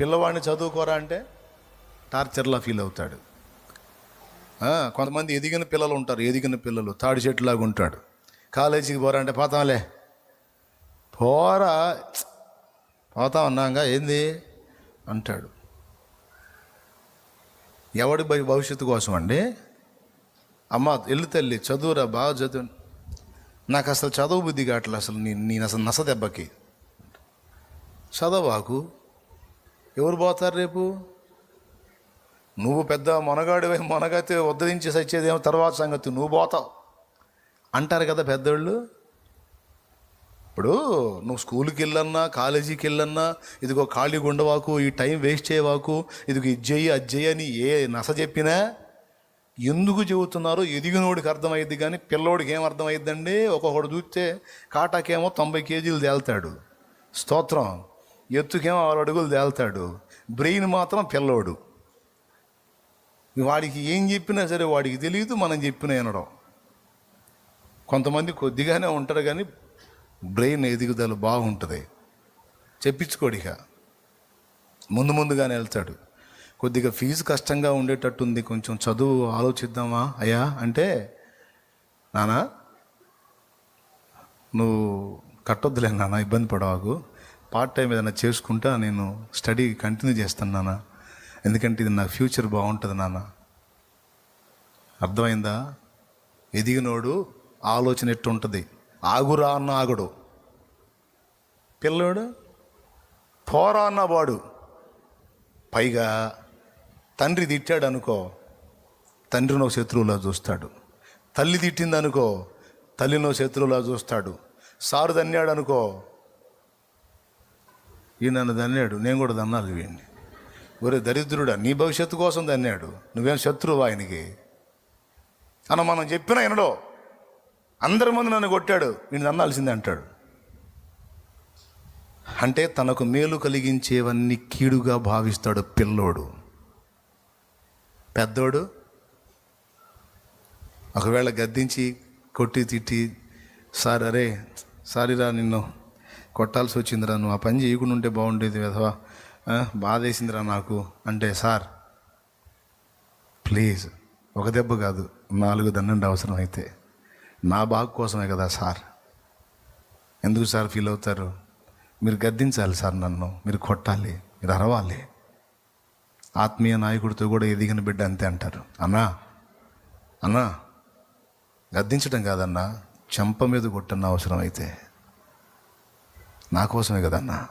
పిల్లవాడిని చదువుకోరా అంటే టార్చర్లా ఫీల్ అవుతాడు. కొంతమంది ఎదిగిన పిల్లలు ఉంటారు ఎదిగిన పిల్లలు తాడి చెట్టులాగా ఉంటాడు. కాలేజీకి పోరా అంటే పోతాంలే. పోరా పోతా అన్నాగా ఏంది? అంటాడు. ఎవడి భవిష్యత్తు కోసం అండి? అమ్మ ఎల్లు తల్లి చదువురా బాగా చదువు. నాకు అసలు చదువు బుద్ధి కావట్లే అసలు నేను అసలు నస దెబ్బకి. చదవాకు ఎవరు పోతారు రేపు? నువ్వు పెద్ద మొనగాడివై మొనగైతే ఉద్ధరించి సచ్చేదేమో తర్వాత సంగతి. నువ్వు పోతావు. అంటారు కదా పెద్దోళ్ళు. ఇప్పుడు నువ్వు స్కూల్కి వెళ్ళన్నా కాలేజీకి వెళ్ళన్నా ఇదిగో ఖాళీ ఉండవాకు ఈ టైం వేస్ట్ చేయవాకు ఇదిగో ఇది చెయ్యి అది చెయ్యి అని ఏ నస చెప్పినా ఎందుకు చెబుతున్నారో ఎదిగినోడికి అర్థమైద్ది కానీ పిల్లోడికి ఏం అర్థమైద్దండి? ఒక్కొక్కడు చూస్తే కాటాకేమో తొంభై కేజీలు తేల్తాడు. స్తోత్రం. ఎత్తుకేమో ఆరు అడుగులు తేల్తాడు. బ్రెయిన్ మాత్రం పిల్లోడు. వాడికి ఏం చెప్పినా సరే వాడికి తెలియదు మనం చెప్పిన వినడం. కొంతమంది కొద్దిగానే ఉంటారు కానీ బ్రెయిన్ ఎదుగుదల బాగుంటుంది. చెప్పించుకోడిక ముందు ముందుగానే వెళ్తాడు. కొద్దిగా ఫీజు కష్టంగా ఉండేటట్టుంది కొంచెం చదువు ఆలోచిద్దామా? అయ్యా అంటే నానా నువ్వు కట్టొద్దులే నాన్న ఇబ్బంది పడవాకు. పార్ట్ టైం ఏదైనా చేసుకుంటా నేను స్టడీ కంటిన్యూ చేస్తాను నాన్న. ఎందుకంటే ఇది నా ఫ్యూచర్ బాగుంటుంది నాన్న. అర్థమైందా? ఎదిగినోడు ఆలోచన ఎట్టుంటుంది? ఆగురా అన్న ఆగడు. పిల్లోడు పోరా అన్న వాడు. పైగా తండ్రి తిట్టాడు అనుకో తండ్రినో శత్రువులా చూస్తాడు. తల్లి తిట్టింది అనుకో తల్లినో శత్రువులా చూస్తాడు. సారు దన్నాడు అనుకో ఈ నన్ను దన్నాడు నేను కూడా దన్నాలి వీడిని ఒరే దరిద్రుడా నీ భవిష్యత్తు కోసం దన్నాడు నువ్వేం శత్రువు ఆయనకి? అని మనం చెప్పిన వినడో. అందరి ముందు నన్ను కొట్టాడు. వీడిని దన్నాల్సిందే అంటాడు. అంటే తనకు మేలు కలిగించేవన్నీ కీడుగా భావిస్తాడు పిల్లోడు. పెద్దోడు ఒకవేళ గద్దించి కొట్టి తిట్టి సార్ అరే సారీరా నిన్ను కొట్టాల్సి వచ్చిందిరా నువ్వు ఆ పని చేయకుండా ఉంటే బాగుండేది విధవా బాధ బాధేసిందిరా నాకు. అంటే సార్ ప్లీజ్ ఒక దెబ్బ కాదు నాలుగు దండండి అవసరం అయితే. నా బాగు కోసమే కదా సార్. ఎందుకు సార్ ఫీల్ అవుతారు? మీరు గద్దించాలి సార్ నన్ను. మీరు కొట్టాలి మీరు అరవాలి. ఆత్మీయ నాయకుడితో కూడా ఎదిగిన బిడ్డ అంతే అంటారు. అన్నా అన్నా గద్దించడం కాదన్నా చెంప మీద కొట్టన్న అవసరం అయితే. నా కోసమే కదన్నా.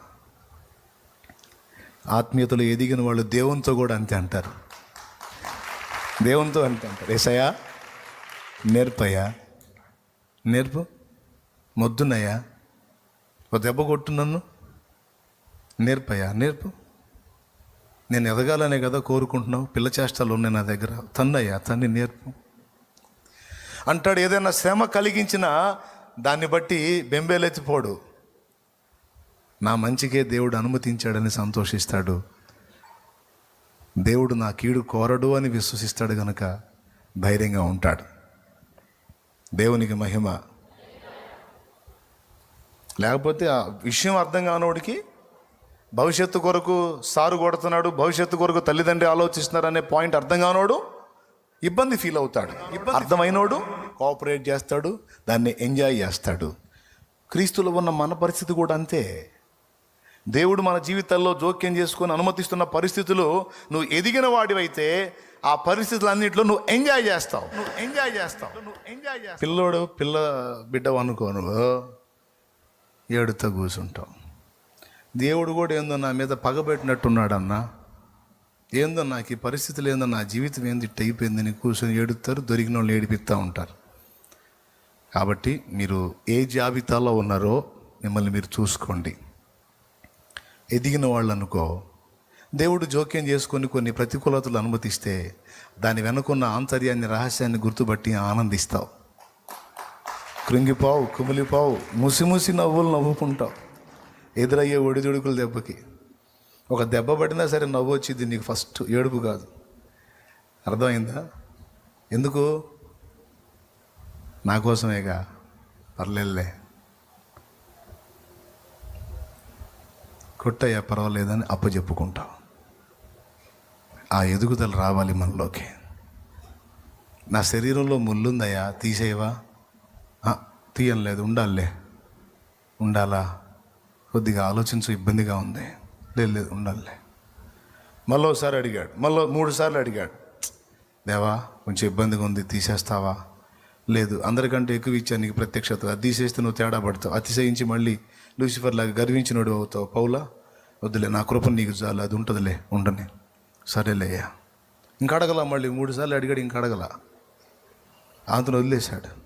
ఆత్మీయతలో ఎదిగిన వాళ్ళు దేవునితో కూడా అంతే అంటారు. దేవునితో అంతే అంటారు. ఏసయా నేర్పయ్యా నేర్పు. మొద్దునయ్యా ఒక దెబ్బ కొట్టు నన్ను. నేర్పయ్యా నేర్పు. నేను ఎదగాలనే కదా కోరుకుంటున్నావు. పిల్ల చేష్టలు ఉన్నాయి నా దగ్గర. తన్నయ్యా తన్ని నేర్పు. అంటాడు ఏదైనా శ్రమ కలిగించినా దాన్ని బట్టి బెంబేలెత్తిపోడు. నా మంచికే దేవుడు అనుమతించాడని సంతోషిస్తాడు. దేవుడు నా కీడు కోరడు అని విశ్వసిస్తాడు గనుక ధైర్యంగా ఉంటాడు. దేవునికి మహిమ. లేకపోతే ఆ విషయం అర్థం కానోడికి భవిష్యత్తు కొరకు సారు కొడుతున్నాడు భవిష్యత్తు కొరకు తల్లిదండ్రి ఆలోచిస్తున్నారు అనే పాయింట్ అర్థం కానోడు ఇబ్బంది ఫీల్ అవుతాడు. అర్థమైనోడు కోఆపరేట్ చేస్తాడు దాన్ని ఎంజాయ్ చేస్తాడు. క్రీస్తులో ఉన్న మన పరిస్థితి కూడా అంతే. దేవుడు మన జీవితాల్లో జోక్యం చేసుకొని అనుమతిస్తున్న పరిస్థితులు నువ్వు ఎదిగిన వాడివైతే ఆ పరిస్థితులన్నింటిలో నువ్వు ఎంజాయ్ చేస్తావు. నువ్వు ఎంజాయ్ చేస్తావు. నువ్వు ఎంజాయ్ చేస్తావు. పిల్లోడు పిల్ల బిడ్డ అనుకోను నువ్వు ఏడుతో కూర్చుంటావు. దేవుడు కూడా ఏందో నా మీద పగబెట్టినట్టున్నాడన్నా. ఏందో నాకు ఈ పరిస్థితులు ఏందో నా జీవితం ఏంది ఇట్ అయిపోయిందని కూర్చొని ఏడుతారు దొరికిన వాళ్ళు ఏడిపిస్తూ ఉంటారు. కాబట్టి మీరు ఏ జాబితాలో ఉన్నారో మిమ్మల్ని మీరు చూసుకోండి. ఎదిగిన వాళ్ళు అనుకో దేవుడు జోక్యం చేసుకొని కొన్ని ప్రతికూలతలు అనుమతిస్తే దాని వెనుకున్న ఆంతర్యాన్ని రహస్యాన్ని గుర్తుపట్టి ఆనందిస్తావు. కృంగిపోవు కుమిలిపోవు ముసిముసి నవ్వులు నవ్వుకుంటావు. ఎదురయ్యే ఒడిదుడుకుల దెబ్బకి. ఒక దెబ్బ పడినా సరే నవ్వు వచ్చింది నీకు ఫస్ట్ ఏడుపు కాదు. అర్థమైందా? ఎందుకు? నా కోసమేగా? పర్లేదులే. కొట్టయ్యా పర్వాలేదని అప్పచెప్పుకుంటాం ఆ ఎదుగుదల రావాలి మనలోకి. నా శరీరంలో ముళ్ళుందయ్యా తీసేయవా? తీయలేదు ఉండాలే ఉండాలా? కొద్దిగా ఆలోచించు ఇబ్బందిగా ఉంది. లేదు లేదు ఉండాలే మళ్ళీ ఒకసారి అడిగాడు మళ్ళీ మూడు సార్లు అడిగాడు. దేవా కొంచెం ఇబ్బందిగా ఉంది తీసేస్తావా? లేదు అందరికంటే ఎక్కువ ఇచ్చా నీకు ప్రత్యక్షత. తీసేస్తే నువ్వు తేడా పడతావు. అతిశయించి మళ్ళీ లూసిఫర్ లాగా గర్వించినోడు అవుతావు పౌలా? వద్దులే నా కృప నీకు చాలు అది ఉంటుందిలే ఉండని. సరేలేయ్యా ఇంకా అడగల మళ్ళీ మూడు సార్లు అడిగాడు ఇంకా అడగల. అతను వదిలేశాడు.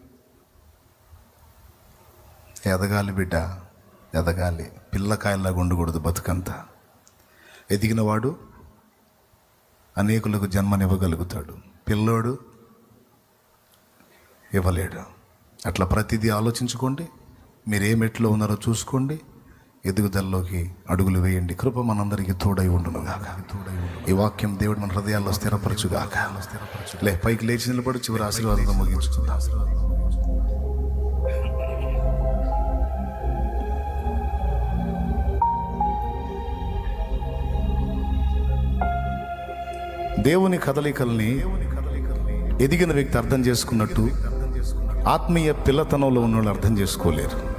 ఎదగాలి బిడ్డ ఎదగాలి. పిల్లకాయల్లా ఉండకూడదు బతుకంతా. ఎదిగినవాడు అనేకులకు జన్మనివ్వగలుగుతాడు. పిల్లోడు ఇవ్వలేడు. అట్లా ప్రతిదీ ఆలోచించుకోండి. మీరు ఏ మెట్లో ఉన్నారో చూసుకోండి. ఎదుగుదలలోకి అడుగులు వేయండి. కృప మనందరికీ తోడై ఉండునుగాక. ఈ వాక్యం దేవుడు మన హృదయాల్లో స్థిరపరచుగాక. లే పైకి లేచి నిలబడి చివరి ఆశీర్వాదంతో ముగించుకుందాం. దేవుని కదలికల్ని ఎదిగిన వ్యక్తి అర్థం చేసుకున్నట్టు ఆత్మీయ పిల్లతనంలో ఉన్న వాళ్ళు అర్థం చేసుకోలేరు.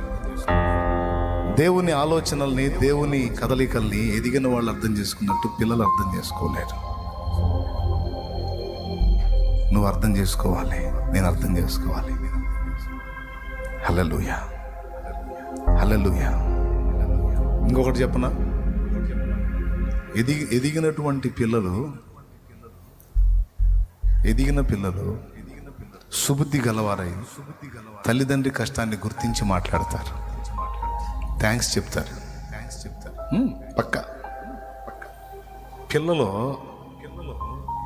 దేవుని ఆలోచనల్ని దేవుని కదలికల్ని ఎదిగిన వాళ్ళు అర్థం చేసుకున్నట్టు పిల్లలు అర్థం చేసుకోలేరు. నువ్వు అర్థం చేసుకోవాలి నేను అర్థం చేసుకోవాలి. హలలుయ హలలుయ ఇంకొకటి చెప్పనా? ఎదిగి ఎదిగినటువంటి పిల్లలు ఎదిగిన పిల్లలు సుబుద్ధి గలవారై తల్లిదండ్రి కష్టాన్ని గుర్తించి మాట్లాడతారు. థ్యాంక్స్ చెప్తారు. థ్యాంక్స్ చెప్తారు. పక్క. పిల్లలు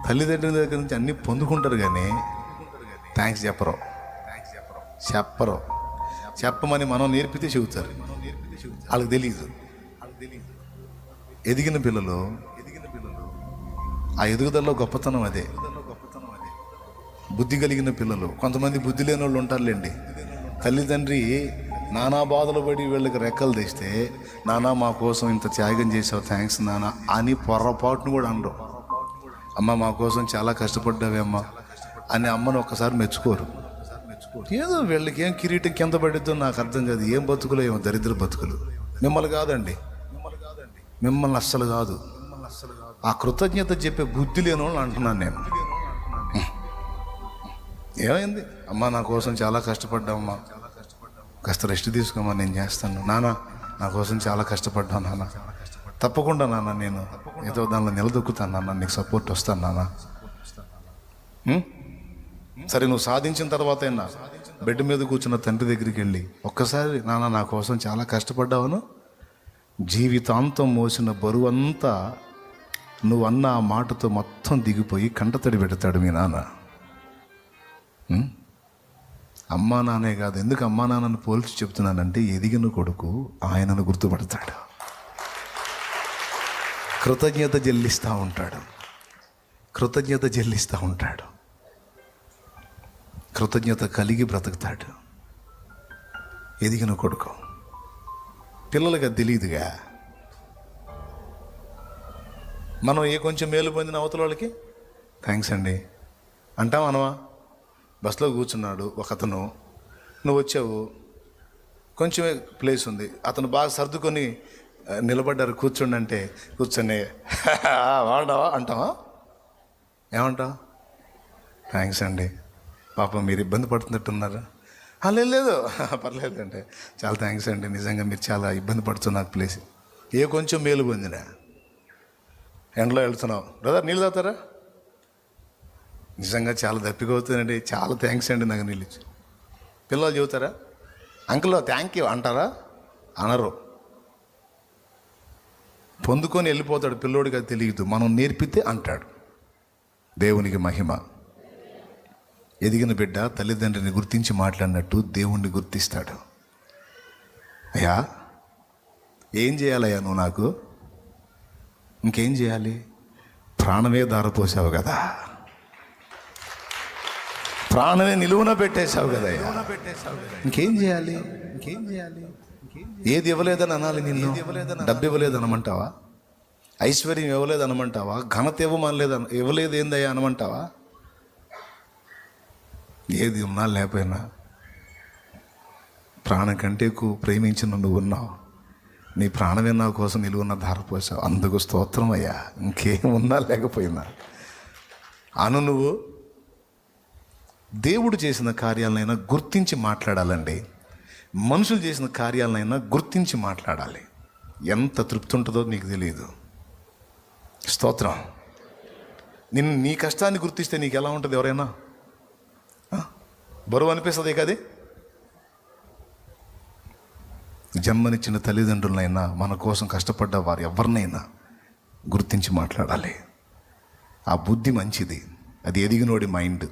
తల్లిదండ్రుల దగ్గర నుంచి అన్ని పొందుకుంటారు కానీ థ్యాంక్స్ చెప్పరు. చెప్పరు. చెప్పమని మనం నేర్పితే చెబుతారు. వాళ్ళకి తెలియదు ఎదిగిన పిల్లలు ఎదిగిన పిల్లలు ఆ ఎదుగుదలలో గొప్పతనం అదే. బుద్ధి కలిగిన పిల్లలు కొంతమంది బుద్ధి లేని వాళ్ళు ఉంటారులేండి. తల్లిదండ్రి నానా బాధలు పడి వీళ్ళకి రెక్కలు తెస్తే నానా మా కోసం ఇంత త్యాగం చేసావు థ్యాంక్స్ నానా అని పొరపాటును కూడా అనరు. అమ్మ మా కోసం చాలా కష్టపడ్డావే అమ్మ అని అమ్మను ఒక్కసారి మెచ్చుకోరు. ఏదో వీళ్ళకి ఏం కిరీటం కింద పడిద్దో నాకు అర్థం కాదు. ఏం బతుకులు ఏమో దరిద్ర బతుకులు. మిమ్మల్ని కాదండి. మిమ్మల్ని అస్సలు కాదు. ఆ కృతజ్ఞత చెప్పే బుద్ధి లేని వాళ్ళు అంటున్నాను నేను. ఏమైంది? అమ్మా నా కోసం చాలా కష్టపడ్డావమ్మా కాస్త రెస్ట్ తీసుకోమని నేను చేస్తాను. నాన్న నా కోసం చాలా కష్టపడ్డాను నాన్న. తప్పకుండా నాన్న నేను ఏదో దానిలో నిలదొక్కుతాను నాన్న. నీకు సపోర్ట్ వస్తాను నాన్న. సరే నువ్వు సాధించిన తర్వాత అయినా బెడ్ మీద కూర్చున్న తండ్రి దగ్గరికి వెళ్ళి ఒక్కసారి నాన్న నా కోసం చాలా కష్టపడ్డావును. జీవితాంతం మోసిన బరువు అంతా నువ్వు అన్న ఆ మాటతో మొత్తం దిగిపోయి కంటతడి పెడతాడు మీ నాన్న. అమ్మా నాన్నే కాదు. ఎందుకు అమ్మా నాన్నను పోల్చి చెప్తున్నానంటే ఎదిగిన కొడుకు ఆయనను గుర్తుపడతాడు. కృతజ్ఞత చెల్లిస్తూ ఉంటాడు. కృతజ్ఞత చెల్లిస్తూ ఉంటాడు. కృతజ్ఞత కలిగి బ్రతుకుతాడు. ఎదిగిన కొడుకు. పిల్లలకి అది తెలియదుగా? మనం ఏ కొంచెం మేలు పొందిన అవతల వాళ్ళకి? థ్యాంక్స్ అండి. అంటాం అనవా బస్సులో కూర్చున్నాడు ఒక అతను నువ్వు వచ్చావు. కొంచెం ప్లేస్ ఉంది. అతను బాగా సర్దుకొని నిలబడ్డారు కూర్చోండి అంటే కూర్చొని. వాడావా అంటావా? ఏమంటావు? థ్యాంక్స్ అండి. పాపం మీరు ఇబ్బంది పడుతున్నట్టున్నారా. లేదు లేదు. పర్లేదు అంటే చాలా థ్యాంక్స్ అండి. నిజంగా మీరు చాలా ఇబ్బంది పడుతున్నారు ప్లేస్. ఏ కొంచెం మేలు పొందినా. ఎండలో వెళ్తున్నావు. బ్రదర్ నీళ్ళు తాగుతారా? నిజంగా చాలా దప్పిగా అవుతుందండి. చాలా థ్యాంక్స్ అండి నాకు నీళ్ళు ఇచ్చి. పిల్లలు చెబుతారా అంకుల్ థ్యాంక్ యూ అంటారా? అనరు. పొందుకొని వెళ్ళిపోతాడు పిల్లోడికి అది తెలియదు. మనం నేర్పితే అంటాడు. దేవునికి మహిమ. ఎదిగిన బిడ్డ తల్లిదండ్రిని గుర్తించి మాట్లాడినట్టు దేవుణ్ణి గుర్తిస్తాడు. అయ్యా ఏం చేయాలయ్యా నువ్వు నాకు? ఇంకేం చేయాలి? ప్రాణమే దారపోసావు కదా. ప్రాణమే నిలువున పెట్టేశావు కదా ఇంకేం చేయాలి? ఇంకేం చేయాలి? ఏది ఇవ్వలేదని అనాలి నిన్ను? డబ్బు ఇవ్వలేదు అనమంటావా ఐశ్వర్యం ఇవ్వలేదు అనమంటావా ఘనత ఇవ్వమనలేదు అన- ఇవ్వలేదు ఏందయ్యా అనమంటావా? ఏది ఉన్నా లేకపోయినా ప్రాణం కంటే ఎక్కువ ప్రేమించిన నువ్వు ఉన్నావు. నీ ప్రాణమే నా కోసం నిలువున్న ధారపోసావు అందుకు స్తోత్రం అయ్యా. ఇంకేం ఉన్నా లేకపోయినా. అను నువ్వు. దేవుడు చేసిన కార్యాలనైనా గుర్తించి మాట్లాడాలండి. మనుషులు చేసిన కార్యాలనైనా గుర్తించి మాట్లాడాలి. ఎంత తృప్తి ఉంటుందో నీకు తెలియదు స్తోత్రం. నిన్ను నీ కష్టాన్ని గుర్తిస్తే నీకు ఎలా ఉంటుంది ఎవరైనా? బరువు అనిపిస్తుంది కదే? జన్మనిచ్చిన తల్లిదండ్రులనైనా మన కోసం కష్టపడ్డ వారు ఎవరినైనా గుర్తించి మాట్లాడాలి. ఆ బుద్ధి మంచిది. అది ఎదిగినోడి మైండ్.